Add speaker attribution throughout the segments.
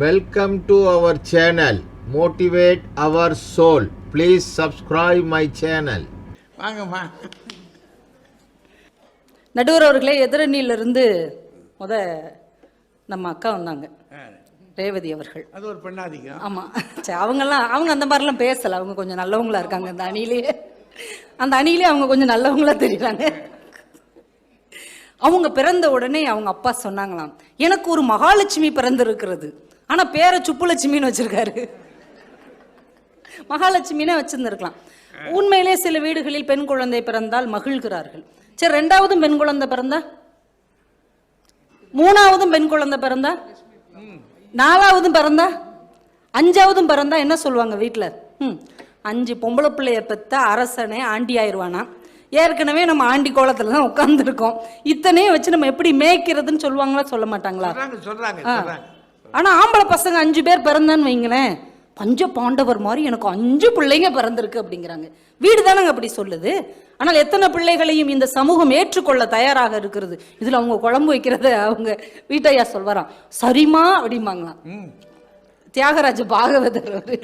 Speaker 1: Welcome to our channel. Motivate our soul. Please subscribe my channel.
Speaker 2: வாங்கம்மா
Speaker 3: நடுவர் அவர்களே எதிரணியிலிருந்து முத நம்ம அக்கா வந்தாங்க. ரேவதி அவர்கள்.
Speaker 2: அது ஒரு பெண்ணாதிக்கம்.
Speaker 3: ஆமாம் சரி அவங்கெல்லாம் அவங்க அந்த மாதிரிலாம் பேசலை. அவங்க கொஞ்சம் நல்லவங்களா இருக்காங்க அந்த அணியிலேயே அந்த அணியிலே அவங்க கொஞ்சம் நல்லவங்களா தெரியுறாங்க. அவங்க பிறந்த உடனே அவங்க அப்பா சொன்னாங்களாம் எனக்கு ஒரு மகாலட்சுமி பிறந்திருக்கிறது. ஆனா பேரை சுப்புலட்சுமின்னு வச்சிருக்காரு. மகாலட்சுமினே வச்சிருந்திருக்கலாம். உண்மையிலே சில வீடுகளில் பெண் குழந்தை பிறந்தால் மகிழ்கிறார்கள். சரி ரெண்டாவதும் பெண் குழந்தை பிறந்தா? மூணாவதும் பெண் குழந்தை பிறந்தா? நாலாவதும் பிறந்தா? அஞ்சாவதும் பிறந்தா? என்ன சொல்லுவாங்க வீட்டில் ம் அஞ்சு பொம்பளை பிள்ளைய பெத்த அரசனே ஆண்டி ஆயிடுவானா? ஏற்கனவே நம்ம ஆண்டி கோலத்துல தான் உட்காந்துருக்கோம் இத்தனையும் வச்சு நம்ம எப்படி மேய்க்கிறதுன்னு சொல்லுவாங்களா சொல்ல மாட்டாங்களா?
Speaker 2: சொல்றாங்க. சொல்றாங்க
Speaker 3: ஆ.
Speaker 2: சொல்றாங்க
Speaker 3: ஆனா ஆம்பளை பசங்க அஞ்சு பேர் பிறந்தான்னு வைங்களேன் பஞ்ச பாண்டவர் மாதிரி எனக்கு அஞ்சு பிள்ளைங்க பிறந்திருக்கு அப்படிங்கிறாங்க. வீடு தானங்க அப்படி சொல்லுது. ஆனால் எத்தனை பிள்ளைகளையும் இந்த சமூகம் ஏற்றுக்கொள்ள தயாராக இருக்கிறது? இதுல அவங்க குழம்பு வைக்கிறத அவங்க வீட்டையா சொல்வாராம். சரிமா அப்படிம்பாங்களாம்
Speaker 2: ம்.
Speaker 3: தியாகராஜ பாகவதர் அவரு.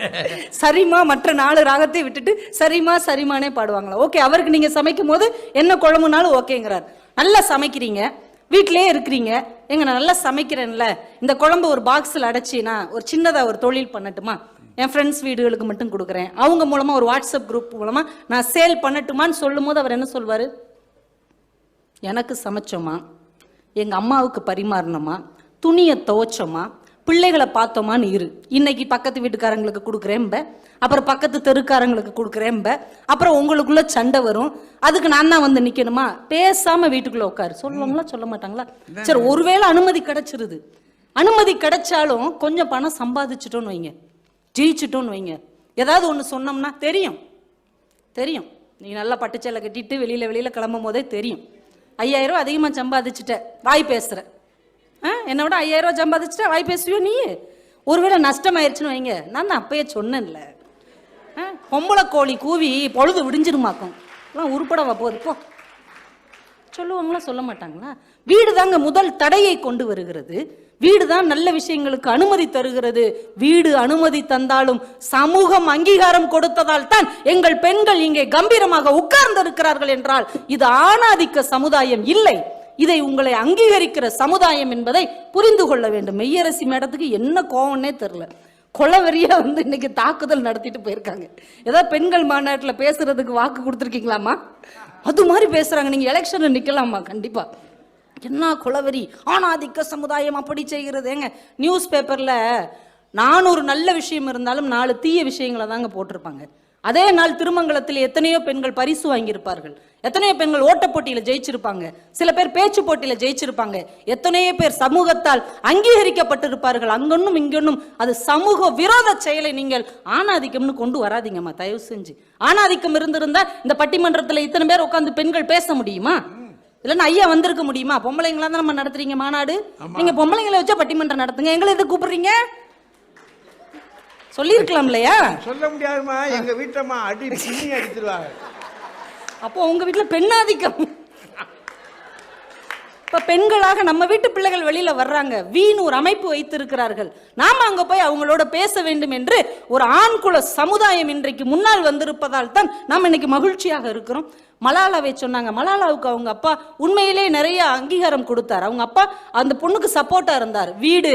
Speaker 3: சரிமா மற்ற நாலு ராகத்தை விட்டுட்டு சரிமா சரிமானே பாடுவாங்களா. ஓகே அவருக்கு நீங்க சமைக்கும் போது என்ன குழம்புனாலும் ஓகேங்கிறார். நல்லா சமைக்கிறீங்க வீட்டிலேயே இருக்கிறீங்க எங்க நான் நல்லா சமைக்கிறேன்ல இந்த குழம்பு ஒரு பாக்ஸில் அடைச்சினா ஒரு சின்னதாக ஒரு தொழில் பண்ணட்டுமா? என் ஃப்ரெண்ட்ஸ் வீடுகளுக்கு மட்டும் கொடுக்குறேன். அவங்க மூலமாக ஒரு வாட்ஸ்அப் குரூப் மூலமாக நான் சேல் பண்ணட்டுமான்னு சொல்லும் போது அவர் என்ன சொல்வார்? எனக்கு சமைச்சோமா? எங்கள் அம்மாவுக்கு பரிமாறினோமா துணியை துவைச்சோமா? பிள்ளைகளை பார்த்தோமான்னு இரு. இன்னைக்கு பக்கத்து வீட்டுக்காரங்களுக்கு கொடுக்குறேன்ப அப்புறம் பக்கத்து தெருக்காரங்களுக்கு கொடுக்குறேன்ப அப்புறம் உங்களுக்குள்ள சண்டை வரும். அதுக்கு நான் தான் வந்து நிற்கணுமா பேசாம வீட்டுக்குள்ள உட்காரு. சொல்லுவாங்களா சொல்ல மாட்டாங்களா? சரி ஒருவேளை அனுமதி கிடைச்சிருது. அனுமதி கிடைச்சாலும் கொஞ்சம் பணம் சம்பாதிச்சிட்டோன்னு வைங்க. ஜெயிச்சிட்டோன்னு வைங்க. ஏதாவது ஒன்று சொன்னோம்னா தெரியும். தெரியும். நீ நல்லா பட்டுச்சேலை கட்டிட்டு வெளியில வெளியில கிளம்பும் போதே தெரியும். ஐயாயிரம் அதிகமாக சம்பாதிச்சுட்ட. வாய் பேசுற. ஆ என்னை விட ஐயாயிரம் ரூபா சம்பாதிச்சுட்ட வாய் பேசுவியோ நீ? ஒருவேளை நஷ்டமாயிருச்சுன்னு வைங்க. நான் தான் அப்பயே சொன்னேன்ல. ஆ? பொம்பளை கோழி கூவி பொழுது விடிஞ்சிருமாக்கும். எல்லாம் உருப்படவா போகுது போ. சொல்லுவாங்களா சொல்ல மாட்டாங்களா? வீடு தாங்க முதல் தடையை கொண்டு வருகிறது. வீடு தான் நல்ல விஷயங்களுக்கு அனுமதி தருகிறது. வீடு அனுமதி தந்தாலும் சமூகம் அங்கீகாரம் கொடுத்ததால் தான் எங்கள் பெண்கள் இங்கே கம்பீரமாக உட்கார்ந்திருக்கிறார்கள் என்றால் இது ஆணாதிக்க சமுதாயம் இல்லை. இதை உங்களை அங்கீகரிக்கிற சமுதாயம் என்பதை புரிந்து கொள்ள வேண்டும். மெய்யரசி மேடத்துக்கு என்ன கோவம்னே தெரில கொலவெறியா வந்து இன்னைக்கு தாக்குதல் நடத்திட்டு போயிருக்காங்க. ஏதாவது பெண்கள் மாநாட்டில் பேசுறதுக்கு வாக்கு கொடுத்துருக்கீங்களாமா அது மாதிரி பேசுறாங்க. நீங்க எலெக்ஷனில் நிக்கலாமா கண்டிப்பா. என்ன குலவெறி? ஆணாதிக்க சமுதாயம் அப்படி செய்கிறது. ஏங்க நியூஸ் பேப்பர்ல நானூறு நல்ல விஷயம் இருந்தாலும் நாலு தீய விஷயங்களை தாங்க போட்டிருப்பாங்க. அதே நாள் திருமங்கலத்தில் எத்தனையோ பெண்கள் பரிசு வாங்கியிருப்பார்கள். எத்தனையோ பெண்கள் போட்டியில ஜெயிச்சிருப்பாங்க. சில பேர் பேச்சு போட்டியில ஜெயிச்சிருப்பாங்க. எத்தனையோ பேர் சமூகத்தால் அங்கீகரிக்கப்பட்டிருப்பார்கள். அங்கொன்னும் இங்கொன்னும் அது சமூக விரோத செயலை நீங்கள் ஆணாதிக்கம்னு கொண்டு வராதீங்கம்மா தயவு செஞ்சு. ஆணாதிக்கம் இருந்திருந்தா இந்த பட்டிமன்றத்துல இத்தனை பேர் உட்கார்ந்து பெண்கள் பேச முடியுமா? இல்லைன்னா ஐயா வந்திருக்க முடியுமா? பொம்பளைங்களா தான் நம்ம நடத்துறீங்க மாநாடு? நீங்க பொம்பளைங்களை வச்சா பட்டிமன்றம் நடத்துங்க. எங்களை எது கூப்பிடுறீங்க? சொல்லியிருக்கலாம் இல்லையா?
Speaker 2: சொல்ல முடியாதுமா எங்க வீட்டம்மா அடி பின்னி அடிச்சிருவாங்க.
Speaker 3: அப்போ உங்க வீட்டுல பெண்ணாதிக்கம். இப்ப பெண்களாக நம்ம வீட்டு பிள்ளைகள் வெளியில வர்றாங்க. வீண் ஒரு அமைப்பு வைத்திருக்கிறார்கள். நாம அங்க போய் அவங்களோட பேச வேண்டும் என்று ஒரு ஆண் குல சமுதாயம் இன்றைக்கு முன்னால் வந்திருப்பதால் தான் நாம் இன்னைக்கு மகிழ்ச்சியாக இருக்கிறோம். மலாலாவை சொன்னாங்க. மலாலாவுக்கு அவங்க அப்பா உண்மையிலே நிறைய அங்கீகாரம் கொடுத்தார். அவங்க அப்பா அந்த பொண்ணுக்கு சப்போர்ட்டா இருந்தார். வீடு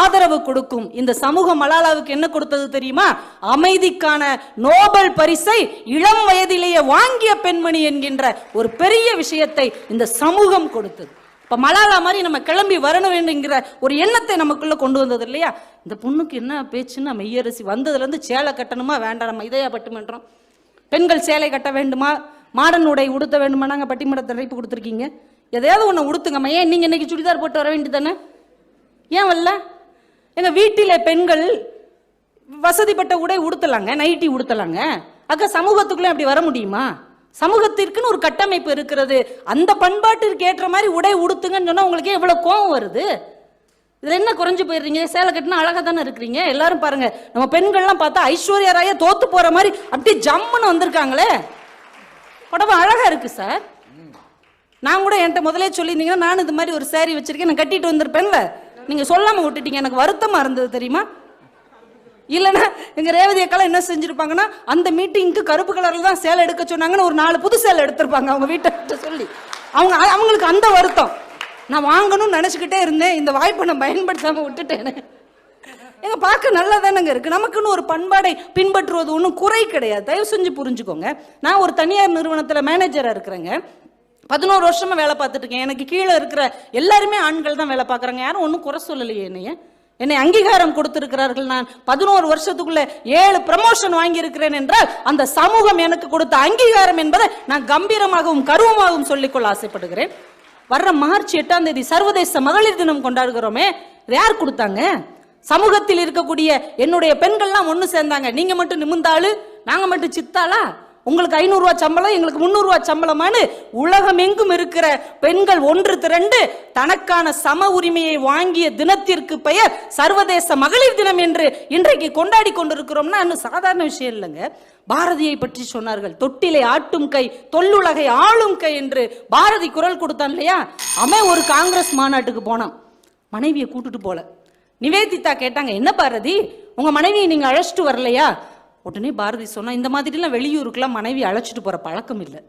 Speaker 3: ஆதரவு கொடுக்கும். இந்த சமூகம் மலாலாவுக்கு என்ன கொடுத்தது தெரியுமா? அமைதிக்கான நோபல் பரிசை இளம் வயதிலேயே வாங்கிய பெண்மணி என்கின்ற ஒரு பெரிய விஷயத்தை இந்த சமூகம் கொடுத்தது. இப்ப மலாலா மாதிரி நம்ம கிளம்பி வரணும் வேண்டுங்கிற ஒரு எண்ணத்தை நமக்குள்ள கொண்டு வந்தது இல்லையா? இந்த பொண்ணுக்கு என்ன பேச்சுன்னா மெய்யரசி வந்ததுல இருந்து சேலை கட்டணுமா? வேண்டாம். நம்ம இதயா பட்டுமன்றம் பெண்கள் சேலை கட்ட வேண்டுமா? மாடர்ன் உடை உடுத்த வேண்டுமா நாங்க பட்டிமன்றத்தை அழைப்பு கொடுத்துருக்கீங்க? எதையாவது ஒன்று உடுத்துங்கம்மா. ஏன் நீங்கள் இன்றைக்கி சுடிதார் போட்டு வர வேண்டியது தானே? ஏன் வரல? எங்கள் வீட்டில் பெண்கள் வசதிப்பட்ட உடை உடுத்தலாங்க நைட்டி உடுத்தலாங்க. அக்கா சமூகத்துக்குள்ளே அப்படி வர முடியுமா? சமூகத்திற்குன்னு ஒரு கட்டமைப்பு இருக்கிறது. அந்த பண்பாட்டிற்கு ஏற்ற மாதிரி உடை உடுத்துங்கன்னு சொன்னால் உங்களுக்கு எவ்வளோ கோவம் வருது. இதில் என்ன குறைஞ்சு போயிடுறீங்க? சேலை கட்டினா அழகாக தானே இருக்கிறீங்க? எல்லாரும் பாருங்கள் நம்ம பெண்கள்லாம் பார்த்தா ஐஸ்வர்யா ராய தோத்து போகிற மாதிரி அப்படியே ஜம்முன்னு வந்திருக்காங்களே. புடவை அழகாக இருக்குது சார். நான் கூட என்கிட்ட முதலே சொல்லியிருந்தீங்கன்னா நான் இது மாதிரி ஒரு சேரீ வச்சுருக்கேன் நான் கட்டிட்டு வந்திருப்பேன்ல. நீங்கள் சொல்லாமல் விட்டுட்டீங்க எனக்கு வருத்தமாக இருந்தது தெரியுமா? இல்லைன்னா எங்கள் ரேவதி அக்காலாம் என்ன செஞ்சுருப்பாங்கன்னா அந்த மீட்டிங்க்கு கருப்பு கலரில் தான் சேலை எடுக்க சொன்னாங்கன்னு ஒரு நாலு புது சேலை எடுத்திருப்பாங்க அவங்க வீட்டை சொல்லி. அவங்க அவங்களுக்கு அந்த வருத்தம். நான் வாங்கணும்னு நினச்சிக்கிட்டே இருந்தேன் இந்த வாய்ப்பை நான் பயன்படுத்தாமல் விட்டுட்டேனே. எங்க பார்க்க நல்லா தானங்க இருக்கு. நமக்குன்னு ஒரு பண்பாடை பின்பற்றுவது ஒன்றும் குறை கிடையாது. தயவு செஞ்சு புரிஞ்சுக்கோங்க. நான் ஒரு தனியார் நிறுவனத்தில் மேனேஜராக இருக்கிறேங்க. பதினோரு வருஷமா வேலை பார்த்துட்டு இருக்கேன். எனக்கு கீழே இருக்கிற எல்லாருமே ஆண்கள் தான் வேலை பார்க்குறாங்க. யாரும் ஒன்றும் குறை சொல்லலையே என்னைய. என்னை அங்கீகாரம் கொடுத்திருக்கிறார்கள். நான் பதினோரு வருஷத்துக்குள்ள ஏழு ப்ரமோஷன் வாங்கியிருக்கிறேன் என்றால் அந்த சமூகம் எனக்கு கொடுத்த அங்கீகாரம் என்பதை நான் கம்பீரமாகவும் கருவமாகவும் சொல்லிக்கொள்ள ஆசைப்படுகிறேன். வர்ற மார்ச் எட்டாம் தேதி சர்வதேச மகளிர் தினம் கொண்டாடுகிறோமே. யார் கொடுத்தாங்க? சமூகத்தில் இருக்கக்கூடிய என்னுடைய பெண்கள்லாம் ஒன்று சேர்ந்தாங்க. நீங்கள் மட்டும் நிமிந்தாளு நாங்கள் மட்டும் சித்தாளா? உங்களுக்கு ஐநூறுரூவா சம்பளம் எங்களுக்கு முந்நூறுரூவா சம்பளமானு உலகம் எங்கும் இருக்கிற பெண்கள் ஒன்று திரண்டு தனக்கான சம உரிமையை வாங்கிய தினத்திற்கு பெயர் சர்வதேச மகளிர் தினம் என்று இன்றைக்கு கொண்டாடி கொண்டிருக்கிறோம்னா இன்னும் சாதாரண விஷயம் இல்லைங்க. பாரதியை பற்றி சொன்னார்கள் தொட்டிலை ஆட்டும் கை தொல்லுலகை ஆளும் கை என்று பாரதி குரல் கொடுத்தான் இல்லையா? அவன் ஒரு காங்கிரஸ் மாநாட்டுக்கு போனான். மனைவியை கூட்டுட்டு போல. நிவேதிதா கேட்டாங்க என்ன பாரதி உங்க மனைவியை நீங்க அழைச்சிட்டு வரலையா? உடனே பாரதி சொன்னா இந்த மாதிரிலாம் வெளியூருக்குலாம் மனைவி அழைச்சிட்டு போற பழக்கம் இல்லை.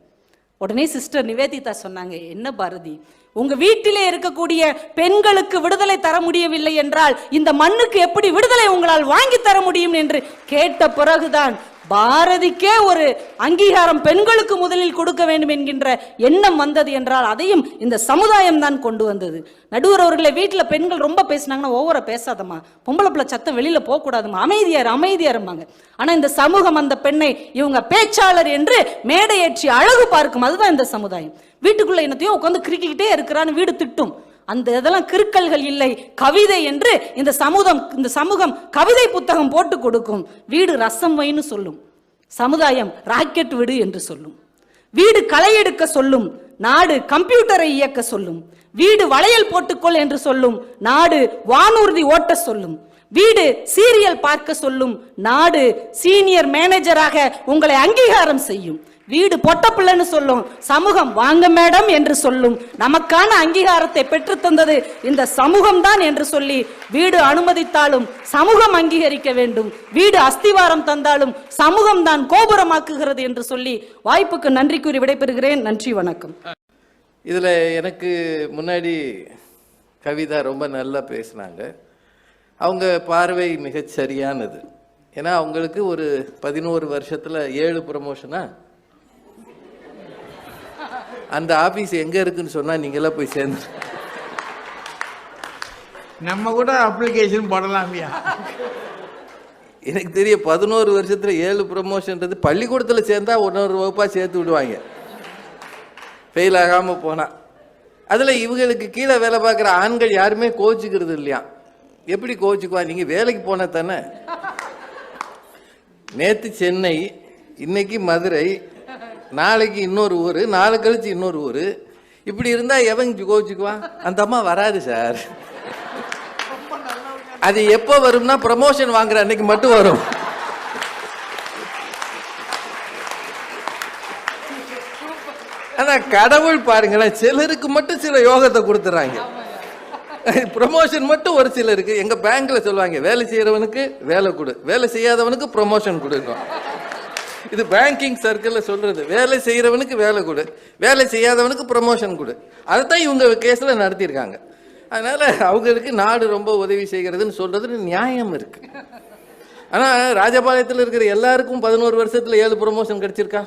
Speaker 3: உடனே சிஸ்டர் நிவேதிதா சொன்னாங்க என்ன பாரதி உங்க வீட்டிலே இருக்கக்கூடிய பெண்களுக்கு விடுதலை தர முடியவில்லை என்றால் இந்த மண்ணுக்கு எப்படி விடுதலை உங்களால் வாங்கி தர முடியும்? என்று கேட்ட பிறகுதான் பாரதிக்கே ஒரு அங்கீகாரம் பெண்களுக்கு முதலில் கொடுக்க வேண்டும் என்கின்ற எண்ணம் வந்தது என்றால் அதையும் இந்த சமுதாயம் தான் கொண்டு வந்தது. நடுவர் அவர்களை வீட்டில் பெண்கள் ரொம்ப பேசினாங்கன்னா ஒவ்வொரு பேசாதம்மா. பொம்பளை பிள்ளை சத்தம் வெளியில் போகக்கூடாதுமா அமைதியார் அமைதியாரும்பாங்க. இருப்பாங்க இந்த சமூகம் அந்த பெண்ணை இவங்க பேச்சாளர் என்று மேடையேற்றி அழகு பார்க்கும் அதுதான் இந்த சமுதாயம். வீட்டுக்குள்ளே என்னத்தையும் உட்காந்து கிரிக்கிட்டே இருக்கிறான்னு வீடு திட்டும். அந்த இதெல்லாம் கிருக்கல்கள் இல்லை. கவிதை என்று இந்த சமூகம் இந்த சமூகம் கவிதை புத்தகம் போட்டு கொடுக்கும். வீடு ரசம் வைன்னு சொல்லும். சமுதாயம் ராக்கெட் விடு என்று சொல்லும். வீடு களை எடுக்க சொல்லும். நாடு கம்ப்யூட்டரை இயக்க சொல்லும். வீடு வளையல் போட்டுக்கொள் என்று சொல்லும். நாடு வானூர்தி ஓட்ட சொல்லும். வீடு சீரியல் பார்க்க சொல்லும். நாடு சீனியர் மேனேஜராக உங்களை அங்கீகாரம் செய்யும். வீடு பொட்ட பிள்ளைன்னு சொல்லும். சமூகம் வாங்க மேடம் என்று சொல்லும். நமக்கான அங்கீகாரத்தை பெற்று தந்தது இந்த சமூகம் தான் என்று சொல்லி வீடு அனுமதித்தாலும் சமூகம் அங்கீகரிக்க வேண்டும். வீடு அஸ்திவாரம் தந்தாலும் சமூகம் தான் கோபுரமாக்குகிறது என்று சொல்லி வாய்ப்புக்கு நன்றி கூறி விடைபெறுகிறேன். நன்றி வணக்கம்.
Speaker 4: இதில் எனக்கு முன்னாடி கவிதா ரொம்ப நல்லா பேசினாங்க. அவங்க பார்வை மிகச் சரியானது ஏன்னா அவங்களுக்கு ஒரு பதினோரு வருஷத்தில் ஏழு ப்ரமோஷனா அந்த ஆஃபீஸ் எங்கே இருக்குன்னு சொன்னால் நீங்களாம் போய் சேர்ந்து.
Speaker 2: நம்ம கூட அப்ளிகேஷன் போடலாம்யா
Speaker 4: எனக்கு தெரிய பதினோரு வருஷத்தில் ஏழு ப்ரமோஷன்றது பள்ளிக்கூடத்தில் சேர்ந்தா ஒன்னொரு வகுப்பாக சேர்த்து விடுவாங்க. ஃபெயில் ஆகாமல் போனால் அதில் இவங்களுக்கு கீழே வேலை பார்க்குற ஆண்கள் யாருமே கோச்சிக்கிறது இல்லையா? எப்படி கோச்சிக்குவா? நீங்கள் வேலைக்கு போன தானே? நேற்று சென்னை இன்னைக்கு மதுரை நாளைக்கு இன்னொரு ஊர் நாளை கழிச்சு இன்னொரு ஊர். இப்படி இருந்தால் எவன் கோவிச்சுக்குவான் அந்த அம்மா வராது சார். அது எப்போ வரும்னா ப்ரமோஷன் வாங்குற அன்னைக்கு மட்டும் வரும். ஆனா கடவுள் பாருங்களேன் சிலருக்கு மட்டும் சில யோகத்தை கொடுத்துறாங்க. ப்ரமோஷன் மட்டும் ஒரு சிலருக்கு. எங்க பேங்க்ல சொல்லுவாங்க வேலை செய்யறவனுக்கு வேலை கொடு. வேலை செய்யாதவனுக்கு ப்ரமோஷன் கொடுக்கும். இது பேங்கிங் சர்க்கிளில் சொல்கிறது வேலை செய்கிறவனுக்கு வேலை கொடு. வேலை செய்யாதவனுக்கு ப்ரமோஷன் கொடு. அதைத்தான் இவங்க கேஸில் நடத்தியிருக்காங்க. அதனால் அவங்களுக்கு நாடு ரொம்ப உதவி செய்கிறதுன்னு சொல்கிறது நியாயம் இருக்குது ஆனால் ராஜபாளையத்தில் இருக்கிற எல்லாருக்கும் பதினோரு வருஷத்தில் ஏழு ப்ரமோஷன் கிடைச்சிருக்கா?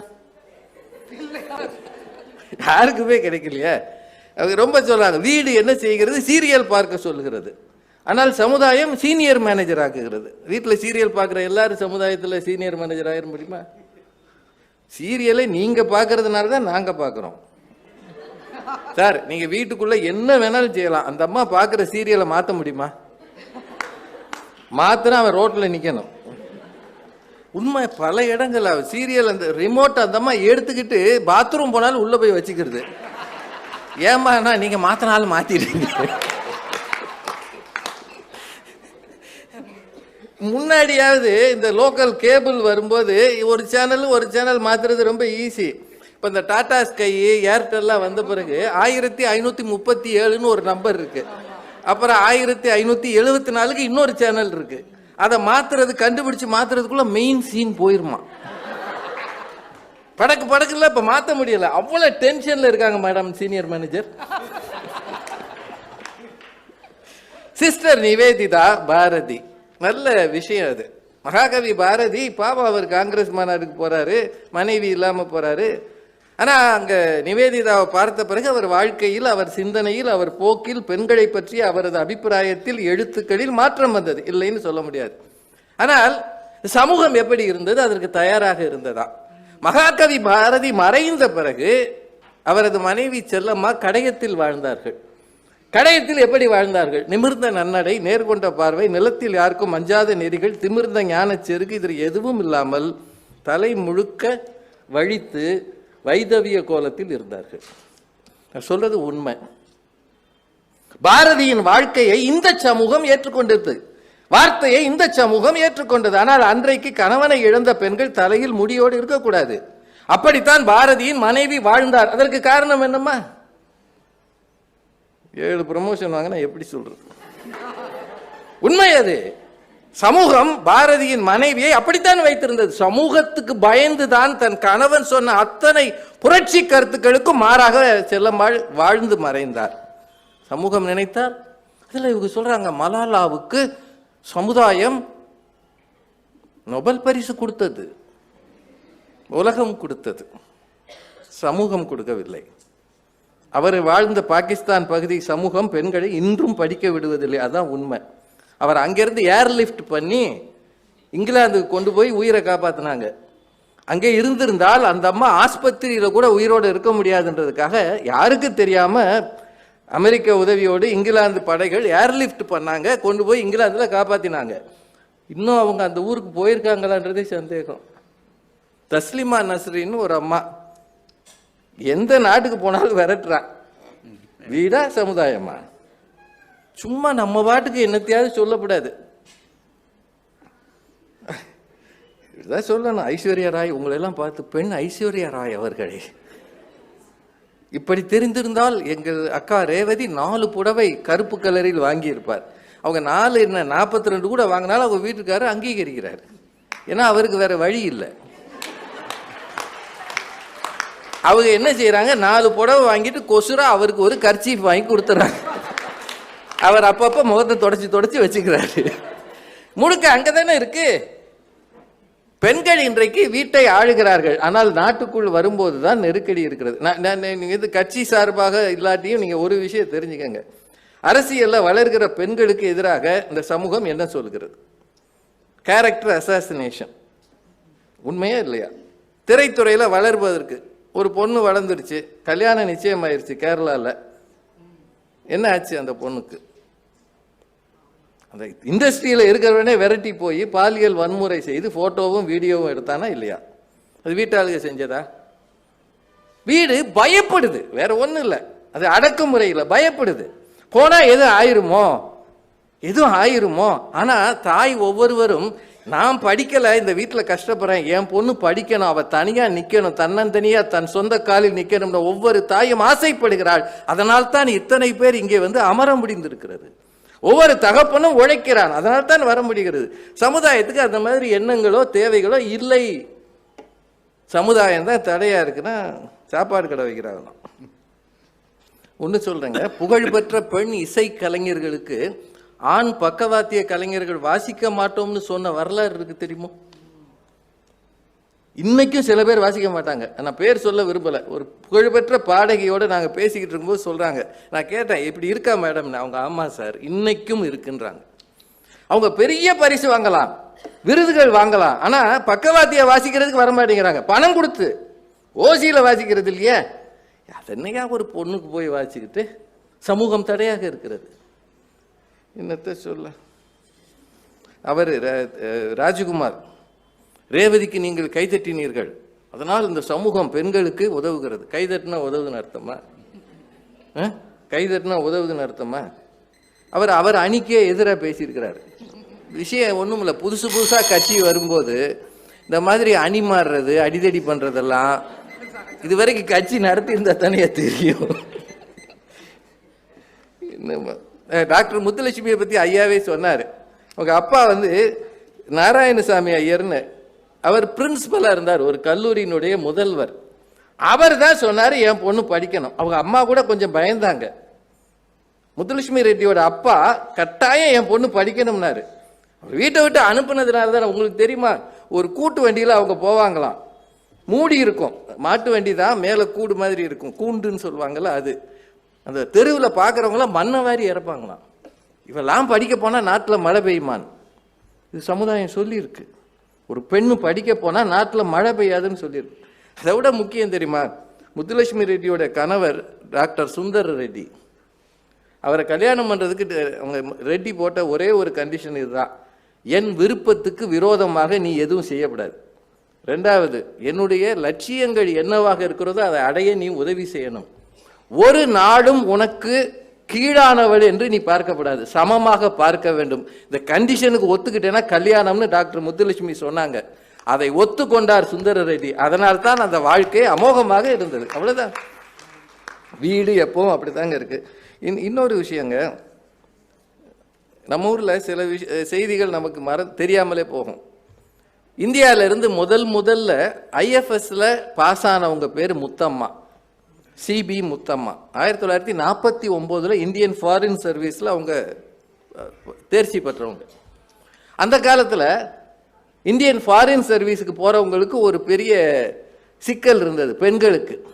Speaker 4: யாருக்குமே கிடைக்கலையே. அவங்க ரொம்ப சொல்கிறாங்க வீடு என்ன செய்கிறது? சீரியல் பார்க்க சொல்லுகிறது ஆனால் சமுதாயம் சீனியர் மேனேஜர் ஆக்குகிறது. வீட்டில் சீரியல் பார்க்குற எல்லாரும் சமுதாயத்தில் சீனியர் மேனேஜர் ஆகிட முடியுமா? சீரியலை நீங்கள் பார்க்கறதுனால தான் நாங்கள் பார்க்குறோம். சார் நீங்கள் வீட்டுக்குள்ளே என்ன வேணாலும் செய்யலாம். அந்த அம்மா பார்க்குற சீரியலை மாற்ற முடியுமா? மாத்தினா அவன் ரோட்டில் நிற்கணும் உண்மை பல இடங்கள் சீரியல் அந்த ரிமோட் அந்த அம்மா எடுத்துக்கிட்டு பாத்ரூம் போனாலும் உள்ளே போய் வச்சுக்கிறது. ஏமாண்ணா நீங்கள் மாற்றினாலும் மாற்றிடுறீங்க முன்னாடியாவது இந்த லோக்கல் கேபிள் வரும்போது ஒரு சேனல் ஒரு சேனல் மாற்றுறது ரொம்ப ஈஸி இப்போ இந்த டாடா ஸ்கை ஏர்டெல்லாம் வந்த பிறகு ஆயிரத்தி ஐநூற்றி முப்பத்தி ஏழுன்னு ஒரு நம்பர் இருக்குது அப்புறம் ஆயிரத்தி ஐநூற்றி எழுபத்தி நாலுக்கு இன்னொரு சேனல் இருக்குது அதை மாற்றுறது கண்டுபிடிச்சு மாற்றுறதுக்குள்ளே மெயின் சீன் போயிருமா? படக்கு படக்குல இப்போ மாற்ற முடியல. அவ்வளோ டென்ஷனில் இருக்காங்க madam senior manager sister Nivedita Bharathi. நல்ல விஷயம் அது. மகாகவி பாரதி பாவம் அவர் காங்கிரஸ் மாநாடுக்கு போறாரு மனைவி இல்லாம போறாரு. ஆனா அங்க நிவேதிதாவை பார்த்த பிறகு அவர் வாழ்க்கையில் அவர் சிந்தனையில் அவர் போக்கில் பெண்களை பற்றி அவரது அபிப்பிராயத்தில் எழுத்துக்களில் மாற்றம் வந்தது. இல்லைன்னு சொல்ல முடியாது. ஆனால் சமூகம் எப்படி இருந்தது? அதற்கு தயாராக இருந்ததா? மகாகவி பாரதி மறைந்த பிறகு அவரது மனைவி செல்லம்மா கடையத்தில் வாழ்ந்தார்கள். கடையத்தில் எப்படி வாழ்ந்தார்கள்? நிமிர்ந்த நன்னடை நேர்கொண்ட பார்வை நிலத்தில் யாருக்கும் அஞ்சாத நெறிகள் திமிர்ந்த ஞான செருக்கு இதில் எதுவும் இல்லாமல் தலை முழுக்க வழித்து வைதவிய கோலத்தில் இருந்தார்கள். நான் சொல்றது உண்மை. பாரதியின் வாழ்க்கையை இந்த சமூகம் ஏற்றுக்கொண்டிருந்தது. வார்த்தையை இந்த சமூகம் ஏற்றுக்கொண்டது. ஆனால் அன்றைக்கு கணவனை இழந்த பெண்கள் தலையில் முடியோடு இருக்கக்கூடாது. அப்படித்தான் பாரதியின் மனைவி வாழ்ந்தார். அதற்கு காரணம் என்னம்மா? ஏழு ப்ரமோஷன் வாங்கினா எப்படி சொல்றது? உண்மை அது. சமூகம் பாரதியின் மனைவியை அப்படித்தான் வைத்திருந்தது. சமூகத்துக்கு பயந்துதான் தன் கணவன் சொன்ன அத்தனை புரட்சி கருத்துக்களுக்கும் மாறாக செல்லம்பாள் வாழ்ந்து மறைந்தார். சமூகம் நினைத்தார் அதில் இவங்க சொல்றாங்க மலாலாவுக்கு சமுதாயம் நொபல் பரிசு கொடுத்தது. உலகம் கொடுத்தது. சமூகம் கொடுக்கவில்லை. அவர் வாழ்ந்த பாகிஸ்தான் பகுதி சமூகம் பெண்களை இன்றும் படிக்க விடுவதில்லை. அதுதான் உண்மை. அவர் அங்கேருந்து ஏர்லிஃப்ட் பண்ணி இங்கிலாந்துக்கு கொண்டு போய் உயிரை காப்பாத்தினாங்க. அங்கே இருந்திருந்தால் அந்த அம்மா ஆஸ்பத்திரியில் கூட உயிரோடு இருக்க முடியாதுன்றதுக்காக யாருக்கு தெரியாமல் அமெரிக்க உதவியோடு இங்கிலாந்து படைகள் ஏர்லிஃப்ட் பண்ணாங்க கொண்டு போய் இங்கிலாந்தில் காப்பாத்தினாங்க. இன்னும் அவங்க அந்த ஊருக்கு போயிருக்காங்களான்றதே சந்தேகம். தஸ்லிமா நஸ்ரின்னு ஒரு அம்மா. எந்த நாட்டுக்கு போனாலும் விரட்டுறான். வீடா சமுதாயமா? சும்மா நம்ம பாட்டுக்கு என்னத்தையாவது சொல்லக்கூடாது இதுதான் சொல்லணும். ஐஸ்வர்யா ராய் உங்களெல்லாம் பார்த்து பெண் ஐஸ்வர்யா ராய் அவர்களே. இப்படி தெரிந்திருந்தால் எங்கள் அக்கா ரேவதி நாலு புடவை கருப்பு கலரில் வாங்கியிருப்பார். அவங்க நாலு என்ன நாற்பத்தி ரெண்டு கூட வாங்கினாலும் அவங்க வீட்டுக்காரர் அங்கீகரிக்கிறார். ஏன்னா அவருக்கு வேற வழி இல்லை. அவங்க என்ன செய்கிறாங்க நாலு புடவை வாங்கிட்டு கொசுரா அவருக்கு ஒரு கர்ச்சீஃப் வாங்கி கொடுத்துறாங்க. அவர் அப்பப்போ முகத்தை தொடச்சி தொடச்சி வச்சுக்கிறாரு. முழுக்க அங்கே தானே இருக்கு? பெண்கள் இன்றைக்கு வீட்டை ஆளுகிறார்கள். ஆனால் நாட்டுக்குள் வரும்போது தான் நெருக்கடி இருக்கிறது. நான் நான் இது கட்சி சார்பாக இல்லாட்டியும் நீங்கள் ஒரு விஷயம் தெரிஞ்சுக்கங்க. அரசியலில் வளர்கிற பெண்களுக்கு எதிராக இந்த சமூகம் என்ன சொல்கிறது? கேரக்டர் அசாசினேஷன் உண்மையா இல்லையா? திரைத்துறையில் வளர்வதற்கு. ஒரு பொண்ணு வளர்ந்துருச்சு கல்யாணம் நிச்சயம் ஆயிடுச்சு கேரளாவில் என்ன ஆச்சு அந்த பொண்ணுக்கு? அந்த இண்டஸ்ட்ரியில் இருக்கிறவனே விரட்டி போய் பாலியல் வன்முறை செய்து ஃபோட்டோவும் வீடியோவும் எடுத்தானா இல்லையா? அது வீட்டாளுக செஞ்சதா? வீடு பயப்படுது. வேற ஒன்றும் இல்லை. அது அடக்குமுறையில் பயப்படுது. போனால் எது ஆயிருமோ? எதுவும் ஆயிருமோ? ஆனால் தாய் ஒவ்வொருவரும் நான் படிக்கலை இந்த வீட்டில் கஷ்டப்படுறேன். என் பொண்ணு படிக்கணும் அவள் தனியாக நிற்கணும் தன்னந்தனியாக தன் சொந்த காலில் நிற்கணும்னு ஒவ்வொரு தாயும் ஆசைப்படுகிறாள். அதனால் தான் இத்தனை பேர் இங்கே வந்து அமர முடிந்திருக்கிறது. ஒவ்வொரு தகப்பனும் உழைக்கிறான். அதனால் தான் வர முடிகிறது. சமுதாயத்துக்கு அந்த மாதிரி எண்ணங்களோ தேவைகளோ இல்லை. சமுதாயம் தான் தடையாக இருக்குன்னா சாப்பாடு கடை வைக்கிறாங்களாம். ஒன்று சொல்கிறேங்க புகழ்பெற்ற பெண் இசை கலைஞர்களுக்கு ஆண் பக்கவாத்திய கலைஞர்கள் வாசிக்க மாட்டோம்னு சொன்ன வரலாறு இருக்கு தெரியுமோ? இன்னைக்கும் சில பேர் வாசிக்க மாட்டாங்க. நான் பேர் சொல்ல விரும்பல. ஒரு புகழ்பெற்ற பாடகியோட நாங்க பேசிக்கிட்டு இருக்கும்போது சொல்றாங்க. நான் கேட்டேன் இப்படி இருக்கா மேடம்? அவங்க ஆமா சார் இன்னைக்கும் இருக்குன்றாங்க. அவங்க பெரிய பரிசு வாங்கலாம் விருதுகள் வாங்கலாம் ஆனா பக்கவாத்திய வாசிக்கிறதுக்கு வர மாட்டேங்கிறாங்க. பணம் கொடுத்து ஓசியில வாசிக்கிறது இல்லையே? அது என்னையா ஒரு பொண்ணுக்கு போய் வாசிக்கிட்டு சமூகம் தடையாக இருக்கிறது? என்னத்தை சொல்ல? அவர் ரா- ராஜகுமார் ரேவதிக்கு நீங்கள் கைதட்டினீர்கள் அதனால் இந்த சமூகம் பெண்களுக்கு உதவுகிறது. கைதட்டினா உதவுதுன்னு அர்த்தமா? கைதட்டினா உதவுதுன்னு அர்த்தமா? அவர் அவர் அணிக்கே எதிராக பேசியிருக்கிறார். விஷயம் ஒன்றும் இல்லை. புதுசு புதுசாக கட்சி வரும்போது இந்த மாதிரி அணி மாறுறது அடிதடி பண்ணுறதெல்லாம் இது வரைக்கும் கட்சி நடத்தி இருந்தால் தானே தெரியும். என்னம்மா? டாக்டர் முத்துலட்சுமியை பற்றி ஐயாவே சொன்னார். உங்கள் அப்பா வந்து நாராயணசாமி ஐயர்னு அவர் பிரின்சிபலாக இருந்தார் ஒரு கல்லூரியினுடைய முதல்வர். அவர் தான் சொன்னார் என் பொண்ணு படிக்கணும். அவங்க அம்மா கூட கொஞ்சம் பயந்தாங்க. முத்துலட்சுமி ரெட்டியோட அப்பா கட்டாயம் என் பொண்ணு படிக்கணும்னாரு. அவர் வீட்டை விட்டு அனுப்புனதுனால தான் உங்களுக்கு தெரியுமா? ஒரு கூட்டு வண்டியில் அவங்க போவாங்களாம். மூடி இருக்கும். மாட்டு வண்டி தான் மேலே கூடு மாதிரி இருக்கும். கூண்டுன்னு சொல்லுவாங்கள்ல அது. அந்த தெருவில் பார்க்குறவங்களாம் மண்ணை வாரி இறப்பாங்களாம். இவெல்லாம் படிக்க போனால் நாட்டில் மழை பெய்யுமான். இது சமுதாயம் சொல்லியிருக்கு. ஒரு பெண்ணு படிக்க போனால் நாட்டில் மழை பெய்யாதுன்னு சொல்லியிருக்கு. அதை விட முக்கியம் தெரியுமா? முத்துலட்சுமி ரெட்டியோட கணவர் டாக்டர் சுந்தர் ரெட்டி. அவரை கல்யாணம் பண்ணுறதுக்கு அவங்க ரெட்டி போட்ட ஒரே ஒரு கண்டிஷன் இதுதான். என் விருப்பத்துக்கு விரோதமாக நீ எதுவும் செய்யக்கூடாது ரெண்டாவது என்னுடைய லட்சியங்கள் என்னவாக இருக்கிறதோ அதை அடைய நீ உதவி செய்யணும். ஒரு நாடும் உனக்கு கீழானவள் என்று நீ பார்க்கப்படாது. சமமாக பார்க்க வேண்டும். இந்த கண்டிஷனுக்கு ஒத்துக்கிட்டேன்னா கல்யாணம்னு டாக்டர் முத்துலட்சுமி சொன்னாங்க. அதை ஒத்துக்கொண்டார் சுந்தர ரெட்டி அதனால் தான் அந்த வாழ்க்கை அமோகமாக இருந்தது. அவ்வளவுதான். வீடு எப்பவும் அப்படிதாங்க இருக்கு. இன் இன்னொரு விஷயங்க. நம்ம ஊரில் சில விஷ செய்திகள் நமக்கு மற தெரியாமலே போகும். இந்தியாவிலேருந்து முதல் முதல்ல ஐஎஃப்எஸ்ல பாஸ் ஆனவங்க பேர் முத்தம்மா. சிபி முத்தம்மா. ஆயிரத்தி தொள்ளாயிரத்தி நாற்பத்தி ஒம்போதில் இந்தியன் ஃபாரின் சர்வீஸில் அவங்க தேர்ச்சி பெற்றவங்க. அந்த காலத்தில் இந்தியன் ஃபாரின் சர்வீஸுக்கு போகிறவங்களுக்கு ஒரு பெரிய சிக்கல் இருந்தது பெண்களுக்கு.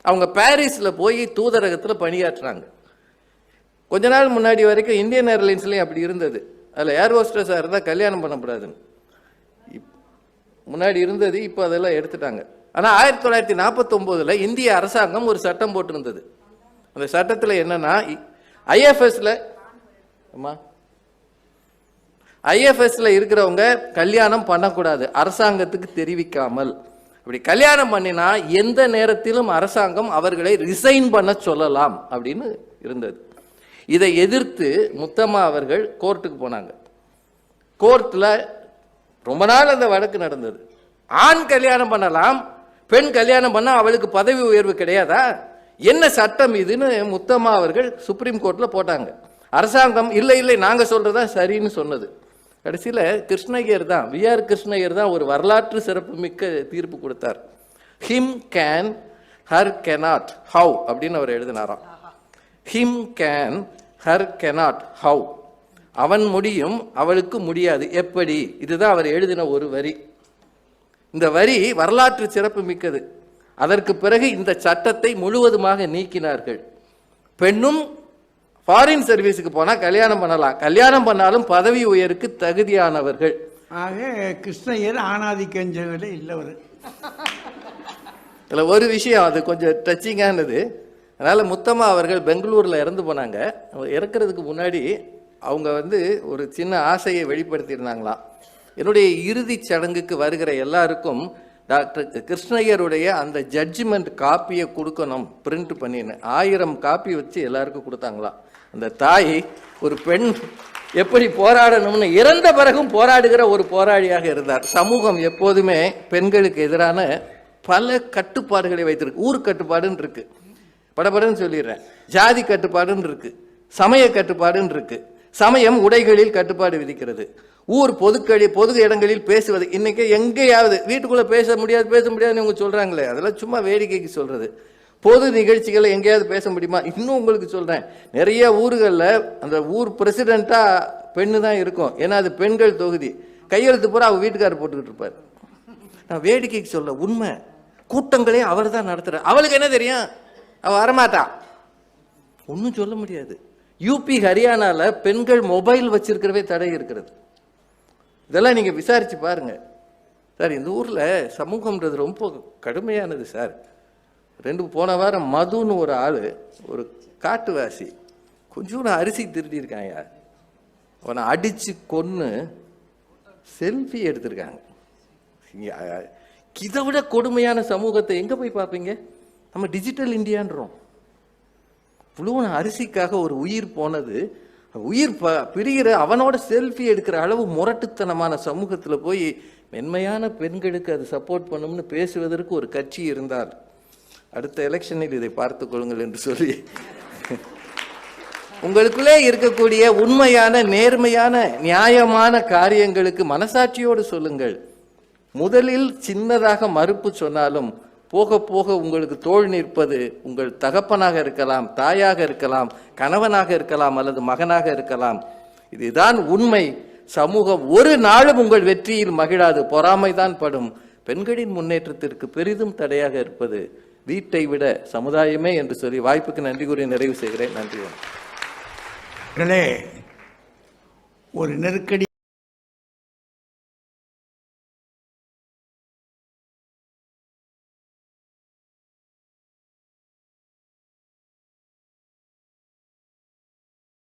Speaker 4: அவங்க பாரிஸில் போய் தூதரகத்தில் பணியாற்றுறாங்க கொஞ்ச நாள் முன்னாடி வரைக்கும் இந்தியன் ஏர்லைன்ஸ்லேயும் அப்படி இருந்தது. அதில் ஏர் ஹோஸ்டஸாக இருந்தால் கல்யாணம் பண்ணக்கூடாதுன்னு இப்- முன்னாடி இருந்தது இப்போ அதெல்லாம் எடுத்துட்டாங்க. ஆனால் ஆயிரத்தி தொள்ளாயிரத்தி நாற்பத்தொம்போதில் இந்திய அரசாங்கம் ஒரு சட்டம் போட்டிருந்தது. அந்த சட்டத்தில் என்னென்னா ஐஎஃப்எஸ்ல அம்மா ஐஎஃப்எஸ்ல இருக்கிறவங்க கல்யாணம் பண்ணக்கூடாது அரசாங்கத்துக்கு தெரிவிக்காமல். அப்படி கல்யாணம் பண்ணினா எந்த நேரத்திலும் அரசாங்கம் அவர்களை ரிசைன் பண்ண சொல்லலாம் அப்படின்னு இருந்தது. இதை எதிர்த்து முத்தம்மா அவர்கள் கோர்ட்டுக்கு போனாங்க. கோர்ட்டில் ரொம்ப நாள் அந்த வழக்கு நடந்தது. ஆண் கல்யாணம் பண்ணலாம் பெண் கல்யாணம் பண்ணால் அவளுக்கு பதவி உயர்வு கிடையாதா? என்ன சட்டம் இதுன்னு முத்தம்மா அவர்கள் சுப்ரீம் கோர்ட்டில் போட்டாங்க. அரசாங்கம் இல்லை இல்லை நாங்கள் சொல்கிறதா சரின்னு சொன்னது. கடைசியில் கிருஷ்ணகியர் தான் விஆர் கிருஷ்ணகியர் தான் ஒரு வரலாற்று சிறப்பு மிக்க தீர்ப்பு கொடுத்தார். Him can her cannot have அப்படின்னு அவர் எழுதினாராம். Him can her cannot have அவன் முடியும் அவளுக்கு முடியாது. எப்படி? இதுதான் அவர் எழுதின ஒரு வரி. இந்த வரி வரலாற்று சிறப்பு மிக்கது. அதற்கு பிறகு இந்த சட்டத்தை முழுவதுமாக நீக்கினார்கள். பெண்ணும் ஃபாரின் சர்வீஸுக்கு போனால் கல்யாணம் பண்ணலாம். கல்யாணம் பண்ணாலும் பதவி உயருக்கு தகுதியானவர்கள்.
Speaker 2: ஆக கிருஷ்ணய்யர் ஆணாதிக்கஞ்சவில்லை இல்லவர்
Speaker 4: இதில் ஒரு விஷயம் அது கொஞ்சம் டச்சிங்கானது அதனால் முத்தம்மா அவர்கள் பெங்களூரில் இறந்து போனாங்க. இறக்கிறதுக்கு முன்னாடி அவங்க வந்து ஒரு சின்ன ஆசையை வெளிப்படுத்தியிருந்தாங்களாம். என்னுடைய இறுதிச் சடங்குக்கு வருகிற எல்லாருக்கும் டாக்டர் கிருஷ்ணய்யருடைய அந்த ஜட்ஜ்மெண்ட் காப்பியை கொடுக்கணும் பிரிண்ட் பண்ணின்னு. ஆயிரம் காப்பி வச்சு எல்லாருக்கும் கொடுத்தாங்களாம். அந்த தாய் ஒரு பெண் எப்படி போராடணும்னு இறந்த பிறகும் போராடுகிற ஒரு போராளியாக இருந்தார். சமூகம் எப்போதுமே பெண்களுக்கு எதிரான பல கட்டுப்பாடுகளை வைத்திருக்கு. ஊர் கட்டுப்பாடுன்னு இருக்கு. படபடன்னு சொல்லிடுறேன். ஜாதி கட்டுப்பாடுன்னு இருக்கு. சமய கட்டுப்பாடுன்னு இருக்கு. சமயம் உடைகளில் கட்டுப்பாடு விதிக்கிறது. ஊர் பொதுக்கழி பொது இடங்களில் பேசுவது. இன்னைக்கு எங்கேயாவது வீட்டுக்குள்ளே பேச முடியாது பேச முடியாதுன்னு இவங்க சொல்கிறாங்களே அதெல்லாம் சும்மா வேடிக்கைக்கு சொல்கிறது பொது நிகழ்ச்சிகளை எங்கேயாவது பேச முடியுமா? இன்னும் உங்களுக்கு சொல்கிறேன் நிறைய ஊர்களில் அந்த ஊர் பிரசிடெண்ட்டாக பெண்ணு தான் இருக்கும். ஏன்னா அது பெண்கள் தொகுதி. கையெழுத்து பூரா அவங்க வீட்டுக்காரர் போட்டுக்கிட்டு இருப்பார். நான் வேடிக்கைக்கு சொல்ல உண்மை. கூட்டங்களே அவர் தான் நடத்துகிறார் அவளுக்கு என்ன தெரியும்? அவள் வரமாட்டா. ஒன்றும் சொல்ல முடியாது. யூபி ஹரியானால பெண்கள் மொபைல் வச்சிருக்கிறவே தடை இருக்கிறது. இதெல்லாம் நீங்கள் விசாரித்து பாருங்கள் சார் இந்த ஊரில் சமூகம்ன்றது ரொம்ப கடுமையானது சார். ரெண்டு போன வாரம் மதுன்னு ஒரு ஆள் ஒரு காட்டுவாசி கொஞ்சம் அரிசி திருடியிருக்காங்க அவனை அடித்து கொன்று செல்ஃபி எடுத்திருக்காங்க. இதை விட கொடுமையான சமூகத்தை எங்கே போய் பார்ப்பீங்க? நம்ம டிஜிட்டல் இந்தியான்றோம். இவ்வளோ அரிசிக்காக ஒரு உயிர் போனது உயிர் ப பிரிகிற அவனோட செல்ஃபி எடுக்கிற அளவு முரட்டுத்தனமான சமூகத்தில் போய் மென்மையான பெண்களுக்கு அது சப்போர்ட் பண்ணும்னு பேசுவதற்கு ஒரு கட்சி இருந்தால் அடுத்த எலெக்ஷனில் இதை பார்த்துக் கொள்ளுங்கள் என்று சொல்லி. உங்களுக்குள்ளே இருக்கக்கூடிய உண்மையான நேர்மையான நியாயமான காரியங்களுக்கு மனசாட்சியோடு சொல்லுங்கள். முதலில் சின்னதாக மறுப்பு சொன்னாலும் போக போக உங்களுக்கு தோள் நிற்பது உங்கள் தகப்பனாக இருக்கலாம் தாயாக இருக்கலாம் கணவனாக இருக்கலாம் அல்லது மகனாக இருக்கலாம். இதுதான் உண்மை. சமூகம் ஒரு நாளும் உங்கள் வெற்றியில் மகிழாது. பொறாமைதான் படும். பெண்களின் முன்னேற்றத்திற்கு பெரிதும் தடையாக இருப்பது. வீட்டை விட சமுதாயமே என்று சொல்லி வாய்ப்புக்கு நன்றி கூறி நிறைவு செய்கிறேன். நன்றி.
Speaker 2: ஒரு நெருக்கடி